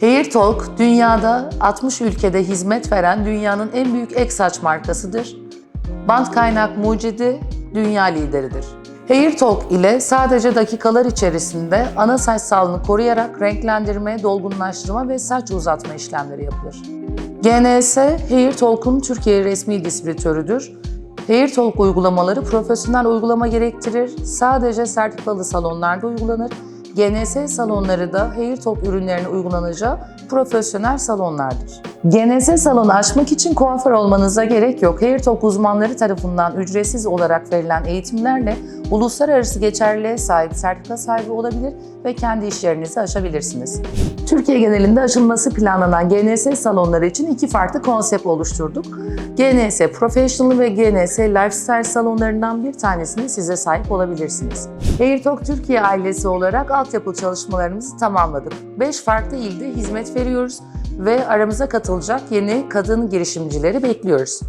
Hair Talk, dünyada 60 ülkede hizmet veren dünyanın en büyük ek saç markasıdır. Bant kaynak mucidi, dünya lideridir. Hair Talk ile sadece dakikalar içerisinde ana saç sağlığını koruyarak renklendirme, dolgunlaştırma ve saç uzatma işlemleri yapılır. GNS, Hair Talk'un Türkiye resmi distribütörüdür. Hair Talk uygulamaları profesyonel uygulama gerektirir. Sadece sertifikalı salonlarda uygulanır. GNS salonları da Hair Talk ürünlerine uygulanacağı profesyonel salonlardır. GNS salonu açmak için kuaför olmanıza gerek yok. Hair Talk uzmanları tarafından ücretsiz olarak verilen eğitimlerle uluslararası geçerliliğe sahip sertifika sahibi olabilir ve kendi iş yerinizi açabilirsiniz. Türkiye genelinde açılması planlanan GNS salonları için iki farklı konsept oluşturduk. GNS Professional ve GNS Lifestyle salonlarından bir tanesini size sahip olabilirsiniz. Airtalk Türkiye ailesi olarak altyapı çalışmalarımızı tamamladık. 5 farklı ilde hizmet veriyoruz ve aramıza katılacak yeni kadın girişimcileri bekliyoruz.